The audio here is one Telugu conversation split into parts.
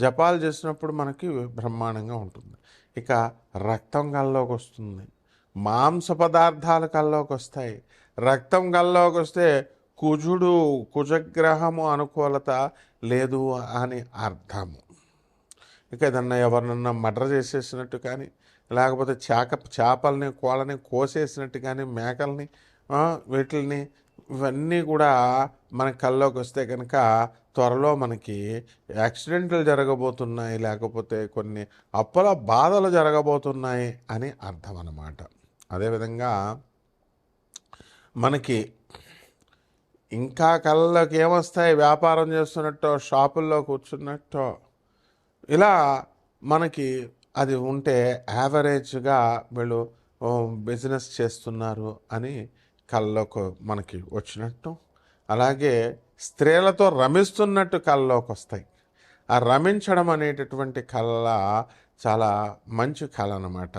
జపాలు చేసినప్పుడు మనకి బ్రహ్మాండంగా ఉంటుంది. ఇక రక్తం కల్లోకి వస్తుంది. మాంస పదార్థాలు కల్లోకి వస్తాయి. రక్తం కల్లోకి వస్తే కుజుడు కుజగ్రహము అనుకూలత లేదు అని అర్థము. ఇక ఏదన్నా ఎవరినన్నా మర్డర్ చేసేసినట్టు కానీ లేకపోతే చేక చేపల్ని కోళ్ళని కోసేసినట్టు కానీ మేకల్ని వీటిల్ని ఇవన్నీ కూడా మన కల్లోకి వస్తే కనుక త్వరలో మనకి యాక్సిడెంట్లు జరగబోతున్నాయి లేకపోతే కొన్ని అప్పుల బాధలు జరగబోతున్నాయి అని అర్థం అన్నమాట. అదేవిధంగా మనకి ఇంకా కళ్ళకి ఏమొస్తాయి? వ్యాపారం చేస్తున్నట్టో షాపుల్లో కూర్చున్నట్టో ఇలా మనకి అది ఉంటే యావరేజ్గా వీళ్ళు బిజినెస్ చేస్తున్నారు అని కళ్ళలోకి మనకి వచ్చినట్టు. అలాగే స్త్రీలతో రమిస్తున్నట్టు కళ్ళలోకి వస్తాయి ఆ రమించడం అనేటటువంటి కళ చాలా మంచి కళ అన్నమాట.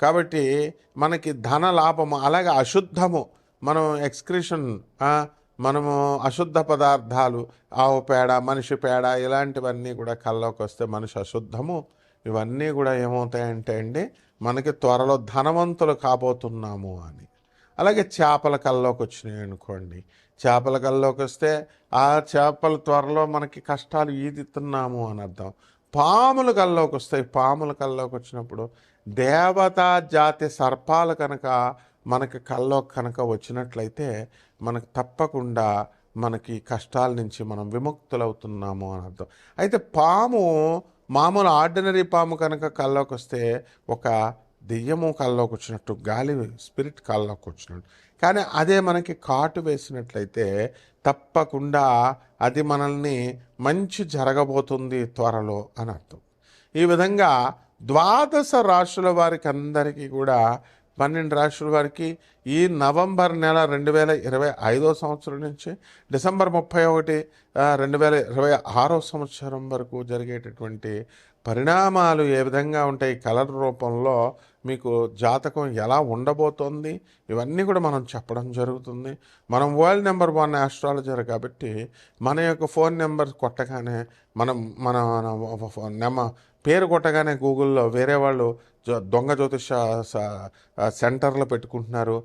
కాబట్టి మనకి ధన లాభము అలాగే అశుద్ధము. మనం ఎక్స్క్రిషన్ మనము అశుద్ధ పదార్థాలు ఆవు పేడ మనిషి పేడ ఇలాంటివన్నీ కూడా కళ్ళలోకి వస్తే మనిషి అశుద్ధము. ఇవన్నీ కూడా ఏమవుతాయంటే అండి మనకి త్వరలో ధనవంతులు కాబోతున్నాము అని. అలాగే చేపల కల్లోకి వచ్చినాయి అనుకోండి. చేపల కల్లోకి వస్తే ఆ చేపల త్వరలో మనకి కష్టాలు ఈదుతున్నాము అని అర్థం. పాముల కల్లోకి వస్తాయి. పాముల కల్లోకి వచ్చినప్పుడు దేవతా జాతి సర్పాలు కనుక మనకి కల్లో కనుక వచ్చినట్లయితే మనకు తప్పకుండా మనకి కష్టాల నుంచి మనం విముక్తులవుతున్నాము అని అర్థం. అయితే పాము మామూలు ఆర్డినరీ పాము కనుక కల్లోకి వస్తే ఒక దెయ్యము కల్లోకి వచ్చినట్టు గాలి స్పిరిట్ కల్లోకి వచ్చినట్టు. కానీ అదే మనకి కాటు వేసినట్లయితే తప్పకుండా అది మనల్ని మంచి జరగబోతుంది త్వరలో అని అర్థం. ఈ విధంగా ద్వాదశ రాశుల వారికి అందరికీ కూడా పన్నెండు రాశుల వారికి ఈ నవంబర్ నెల రెండు వేల ఇరవై ఐదో సంవత్సరం నుంచి డిసెంబర్ ముప్పై ఒకటి రెండు వేల ఇరవై ఆరో సంవత్సరం వరకు జరిగేటటువంటి పరిణామాలు ఏ విధంగా ఉంటాయి? కలర్ రూపంలో మీకు జాతకం ఎలా ఉండబోతోంది? ఇవన్నీ కూడా మనం చెప్పడం జరుగుతుంది. మనం వరల్డ్ నెంబర్ వన్ ఆస్ట్రాలజర్ కాబట్టి మన యొక్క ఫోన్ నెంబర్ కొట్టగానే మనం మన మన నెమ పేరు కొట్టగానే గూగుల్లో వేరే వాళ్ళు దొంగ జ్యోతిష స- సెంటర్లు పెట్టుకుంటున్నారు.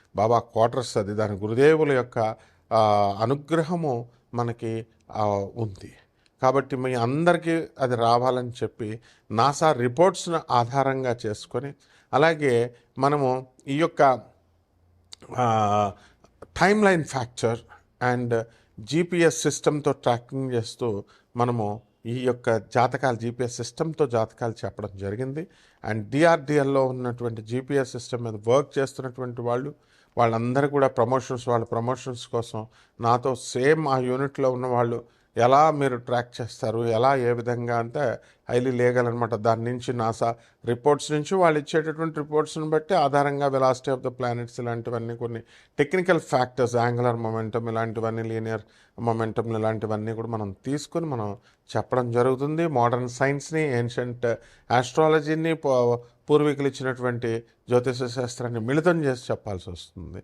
బాబా క్వార్టర్స్ అది దాని గురుదేవుల యొక్క అనుగ్రహము మనకి ఉంది. కాబట్టి మీ అందరికీ అది రావాలని చెప్పి నాసా రిపోర్ట్స్ను ఆధారంగా చేసుకొని అలాగే మనము ఈ యొక్క టైమ్ లైన్ ఫ్యాక్చర్ అండ్ జీపీఎస్ సిస్టమ్తో ట్రాకింగ్ చేస్తూ మనము ఈ యొక్క జాతకాలు జీపీఎస్ సిస్టమ్తో జాతకాలు చెప్పడం జరిగింది. అండ్ డిఆర్డిఎల్లో ఉన్నటువంటి జీపీఎస్ సిస్టమ్ మీద వర్క్ చేస్తున్నటువంటి వాళ్ళు వాళ్ళందరూ కూడా ప్రమోషన్స్ వాళ్ళ ప్రమోషన్స్ కోసం నాతో సేమ్ ఆ యూనిట్లో ఉన్న వాళ్ళు ఎలా మీరు ట్రాక్ చేస్తారు ఎలా ఏ విధంగా అంటే హైలీ లీగల్ అనమాట దాని నుంచి నాసా రిపోర్ట్స్ నుంచి వాళ్ళు ఇచ్చేటటువంటి రిపోర్ట్స్ని బట్టి ఆధారంగా వెలాసిటీ ఆఫ్ ద ప్లానెట్స్ ఇలాంటివన్నీ కొన్ని టెక్నికల్ ఫ్యాక్టర్స్ యాంగులర్ మొమెంటం ఇలాంటివన్నీ లీనియర్ మొమెంటం ఇలాంటివన్నీ కూడా మనం తీసుకొని మనం చెప్పడం జరుగుతుంది. మోడర్న్ సైన్స్ని ఏన్షంట్ ఆస్ట్రాలజీని పూర్వీకులు ఇచ్చినటువంటి జ్యోతిష శాస్త్రాన్ని మిళితం చేసి చెప్పాల్సి వస్తుంది.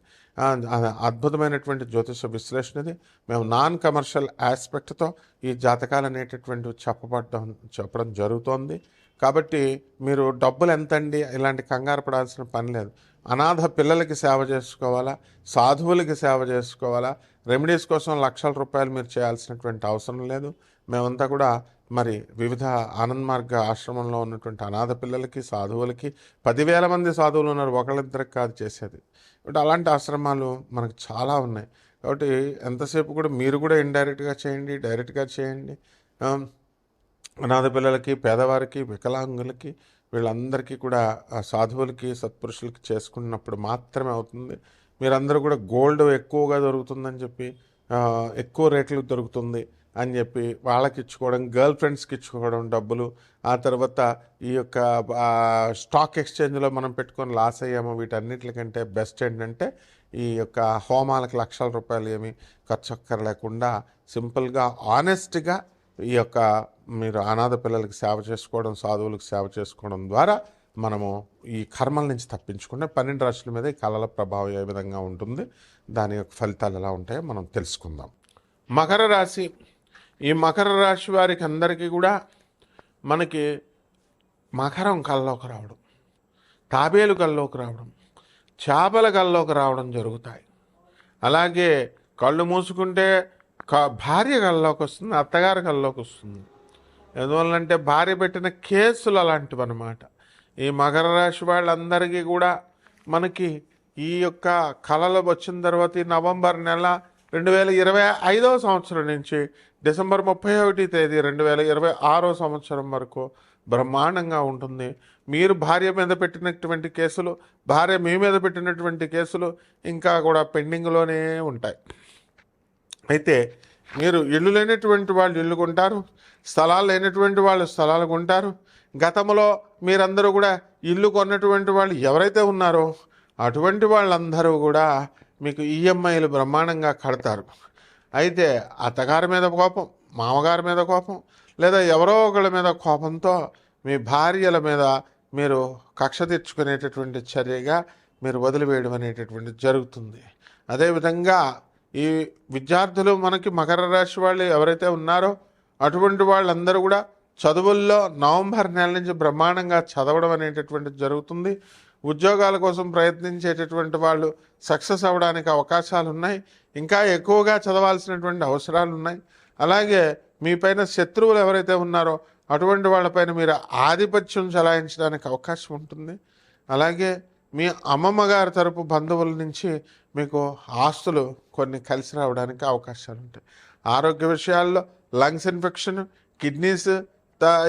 అద్భుతమైనటువంటి జ్యోతిష విశ్లేషణ ఇది. మేము నాన్ కమర్షియల్ ఆస్పెక్ట్తో ఈ జాతకాలు అనేటటువంటి చెప్పబడడం చెప్పడం జరుగుతోంది. కాబట్టి మీరు డబ్బులు ఎంతండి? ఇలాంటి కంగారు పడాల్సిన పని లేదు. అనాథ పిల్లలకి సేవ చేసుకోవాలా? సాధువులకి సేవ చేసుకోవాలా? రెమెడీస్ కోసం లక్షల రూపాయలు మీరు చేయాల్సినటువంటి అవసరం లేదు. మేమంతా కూడా మరి వివిధ ఆనంద్ మార్గ ఆశ్రమంలో ఉన్నటువంటి అనాథ పిల్లలకి సాధువులకి పదివేల మంది సాధువులు ఉన్నారు. ఒకళ్ళిద్దరికి కాదు చేసేది. కాబట్టి అలాంటి ఆశ్రమాలు మనకు చాలా ఉన్నాయి. కాబట్టి ఎంతసేపు కూడా మీరు కూడా ఇండైరెక్ట్గా చేయండి డైరెక్ట్గా చేయండి. అనాథ పిల్లలకి పేదవారికి వికలాంగులకి వీళ్ళందరికీ కూడా సాధువులకి సత్పురుషులకి చేసుకున్నప్పుడు మాత్రమే అవుతుంది. మీరందరూ కూడా గోల్డ్ ఎక్కువగా దొరుకుతుందని చెప్పి ఎక్కువ రేట్లు దొరుకుతుంది. అని చెప్పి వాళ్ళకి ఇచ్చుకోవడం గర్ల్ ఫ్రెండ్స్కి ఇచ్చుకోవడం డబ్బులు. ఆ తర్వాత ఈ యొక్క స్టాక్ ఎక్స్చేంజ్లో మనం పెట్టుకొని లాస్ అయ్యాము. వీటన్నిటికంటే బెస్ట్ ఏంటంటే ఈ యొక్క హోమాలకు లక్షల రూపాయలు ఏమి ఖర్చు అక్కర్లేకుండా సింపుల్గా ఆనెస్ట్గా ఈ యొక్క మీరు అనాథ పిల్లలకి సేవ చేసుకోవడం సాధువులకు సేవ చేసుకోవడం ద్వారా మనము ఈ కర్మల నుంచి తప్పించుకుంటే పన్నెండు రాశుల మీద ఈ కళల ప్రభావం ఏ విధంగా ఉంటుంది దాని యొక్క ఫలితాలు ఎలా ఉంటాయో మనం తెలుసుకుందాం. మకర రాశి ఈ మకర రాశి వారికి అందరికీ కూడా మనకి మకరం కల్లోకి రావడం తాబేలు కల్లోకి రావడం చేపల కల్లోకి రావడం జరుగుతాయి. అలాగే కళ్ళు మూసుకుంటే క- భార్య కల్లోకి వస్తుంది అత్తగారి కల్లోకి వస్తుంది. ఎందువల్లంటే భార్య పెట్టిన కేసులు అలాంటివి అనమాట ఈ మకర రాశి వాళ్ళందరికీ కూడా మనకి ఈ యొక్క కళలు వచ్చిన తర్వాత ఈ నవంబర్ నెల రెండు వేల ఇరవై ఐదవ సంవత్సరం నుంచి డిసెంబర్ ముప్పై ఒకటి తేదీ రెండు వేల ఇరవై ఆరో సంవత్సరం వరకు బ్రహ్మాండంగా ఉంటుంది. మీరు భార్య మీద పెట్టినటువంటి కేసులు భార్య మీ మీద పెట్టినటువంటి కేసులు ఇంకా కూడా పెండింగ్లోనే ఉంటాయి. అయితే మీరు ఇల్లు లేనటువంటి వాళ్ళు ఇల్లు కొంటారు స్థలాలు లేనటువంటి వాళ్ళు స్థలాలు కొంటారు. గతంలో మీరందరూ కూడా ఇల్లు కొన్నటువంటి వాళ్ళు ఎవరైతే ఉన్నారో అటువంటి వాళ్ళందరూ కూడా మీకు ఈఎంఐలు బ్రహ్మాండంగా కడతారు. అయితే అత్తగారి మీద కోపం మామగారి మీద కోపం లేదా ఎవరో ఒకళ్ళ మీద కోపంతో మీ భార్యల మీద మీరు కక్ష తెచ్చుకునేటటువంటి చర్యగా మీరు వదిలివేయడం అనేటటువంటి జరుగుతుంది. అదేవిధంగా ఈ విద్యార్థులు మనకి మకర రాశి వాళ్ళు ఎవరైతే ఉన్నారో అటువంటి వాళ్ళందరూ కూడా చదువుల్లో నవంబర్ నెల నుంచి బ్రహ్మాండంగా చదవడం అనేటటువంటిది జరుగుతుంది. ఉద్యోగాల కోసం ప్రయత్నించేటటువంటి వాళ్ళు సక్సెస్ అవ్వడానికి అవకాశాలు ఉన్నాయి ఇంకా ఎక్కువగా చదవాల్సినటువంటి అవసరాలు ఉన్నాయి అలాగే మీ పైన శత్రువులు ఎవరైతే ఉన్నారో అటువంటి వాళ్ళపైన మీరు ఆధిపత్యం చలాయించడానికి అవకాశం ఉంటుంది. అలాగే మీ అమ్మమ్మ గారి తరపు బంధువుల నుంచి మీకు ఆస్తులు కొన్ని కలిసి రావడానికి అవకాశాలు ఉంటాయి. ఆరోగ్య విషయాల్లో లంగ్స్ ఇన్ఫెక్షన్ కిడ్నీస్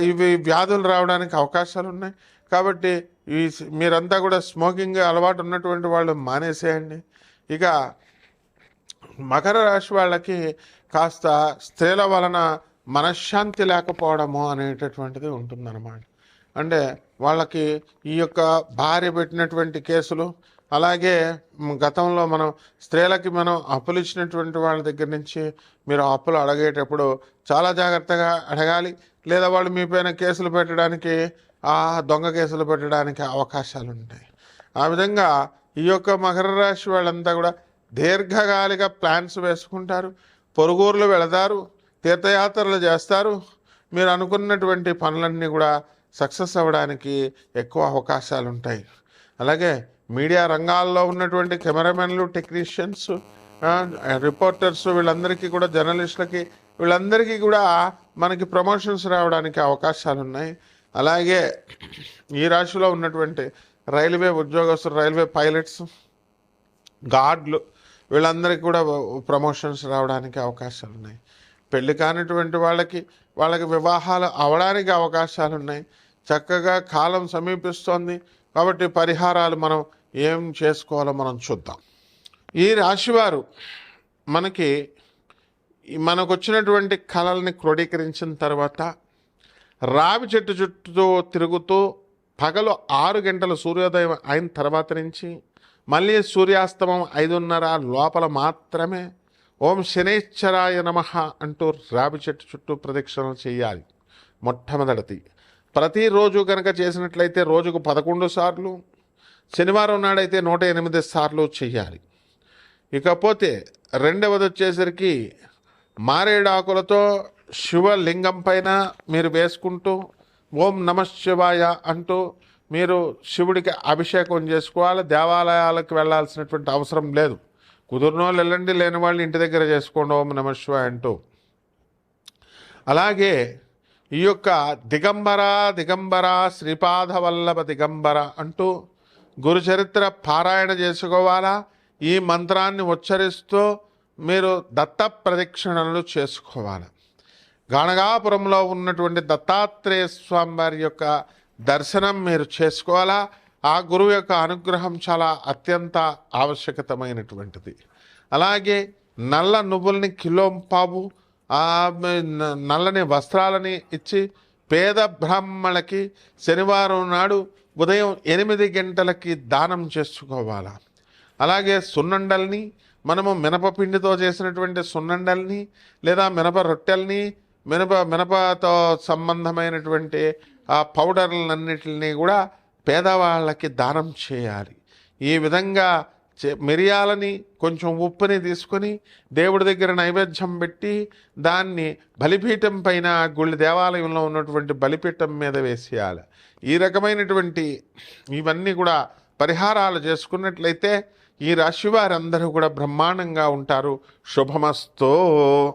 ఇవి వ్యాధులు రావడానికి అవకాశాలు ఉన్నాయి కాబట్టి ఈ మీరంతా కూడా స్మోకింగ్ అలవాటు ఉన్నటువంటి వాళ్ళు మానేసేయండి. ఇక మకర రాశి వాళ్ళకి కాస్త స్త్రీల వలన మనశ్శాంతి లేకపోవడము అనేటటువంటిది ఉంటుందన్నమాట. అంటే వాళ్ళకి ఈ యొక్క భార్య పెట్టినటువంటి కేసులు అలాగే గతంలో మనం స్త్రీలకి మనం అప్పులు ఇచ్చినటువంటి వాళ్ళ దగ్గర నుంచి మీరు అప్పులు అడిగేటప్పుడు చాలా జాగ్రత్తగా అడగాలి. లేదా వాళ్ళు మీ పైన కేసులు పెట్టడానికి ఆ దొంగ కేసులు పెట్టడానికి అవకాశాలు ఉంటాయి ఆ విధంగా ఈ యొక్క మకర రాశి వాళ్ళంతా కూడా దీర్ఘకాలిక ప్లాన్స్ వేసుకుంటారు. పొరుగురులు వెళతారు తీర్థయాత్రలు చేస్తారు. మీరు అనుకున్నటువంటి పనులన్నీ కూడా సక్సెస్ అవ్వడానికి ఎక్కువ అవకాశాలు ఉంటాయి అలాగే మీడియా రంగాల్లో ఉన్నటువంటి కెమెరామెన్లు టెక్నీషియన్స్ రిపోర్టర్స్ వీళ్ళందరికీ కూడా జర్నలిస్టులకి వీళ్ళందరికీ కూడా మనకి ప్రమోషన్స్ రావడానికి అవకాశాలు ఉన్నాయి అలాగే ఈ రాశిలో ఉన్నటువంటి రైల్వే ఉద్యోగస్తులు రైల్వే పైలట్స్ గార్డ్లు వీళ్ళందరికీ కూడా ప్రమోషన్స్ రావడానికి అవకాశాలు ఉన్నాయి. పెళ్ళి కానిటువంటి వాళ్ళకి వాళ్ళకి వివాహాలు అవడానికి అవకాశాలు ఉన్నాయి. చక్కగా కాలం సమీపిస్తోంది కాబట్టి పరిహారాలు మనం ఏం చేసుకోవాలో మనం చూద్దాం. ఈ రాశివారు మనకి మనకు వచ్చినటువంటి కళల్ని క్రోడీకరించిన తర్వాత రావి చెట్టు చుట్టూ తిరుగుతూ పగలు ఆరు గంటల సూర్యోదయం అయిన తర్వాత నుంచి మళ్ళీ సూర్యాస్తమం ఐదున్నర లోపల మాత్రమే ఓం శనేశ్వరాయ నమ అంటూ రావి చెట్టు చుట్టూ ప్రదక్షిణలు చేయాలి. మొట్టమొదటిది. ప్రతిరోజు కనుక చేసినట్లయితే రోజుకు పదకొండు సార్లు శనివారం నాడైతే నూట ఎనిమిది సార్లు చేయాలి. ఇకపోతే రెండవది వచ్చేసరికి మారేడాకులతో శివలింగం పైన మీరు వేసుకుంటూ ఓం నమ శివాయ అంటూ మీరు శివుడికి అభిషేకం చేసుకోవాలి దేవాలయాలకు వెళ్ళాల్సినటువంటి అవసరం లేదు. కుదిరిన వాళ్ళు వెళ్ళండి లేని వాళ్ళు ఇంటి దగ్గర చేసుకోండి ఓం నమ శివాయ అంటూ. అలాగే ఈ యొక్క దిగంబర దిగంబర శ్రీపాద వల్లభ దిగంబర అంటూ గురుచరిత్ర పారాయణ చేసుకోవాలా? ఈ మంత్రాన్ని ఉచ్చరిస్తూ మీరు దత్త ప్రదక్షిణలు చేసుకోవాలి? గాణగాపురంలో ఉన్నటువంటి దత్తాత్రేయ స్వామి వారి యొక్క దర్శనం మీరు చేసుకోవాలా? ఆ గురువు యొక్క అనుగ్రహం చాలా అత్యంత ఆవశ్యకతమైనటువంటిది. అలాగే నల్ల నువ్వుల్ని కిలోంపావు నల్లని వస్త్రాలని ఇచ్చి పేద బ్రాహ్మణులకి శనివారం నాడు ఉదయం ఎనిమిది గంటలకి దానం చేసుకోవాలా? అలాగే సున్నండల్ని మనము మినపపిండితో చేసినటువంటి సున్నండల్ని లేదా మినప రొట్టెల్ని మినప మినపతో సంబంధమైనటువంటి ఆ పౌడర్లన్నిటిని కూడా పేదవాళ్ళకి దానం చేయాలి. ఈ విధంగా చే- మిరియాలని కొంచెం ఉప్పుని తీసుకొని దేవుడి దగ్గర నైవేద్యం పెట్టి దాన్ని బలిపీఠం పైన గుళ్ళ దేవాలయంలో ఉన్నటువంటి బలిపీఠం మీద వేసేయాలి. ఈ రకమైనటువంటి ఇవన్నీ కూడా పరిహారాలు చేసుకున్నట్లయితే ఈ రాశి వారందరూ కూడా బ్రహ్మాండంగా ఉంటారు. శుభమస్తో.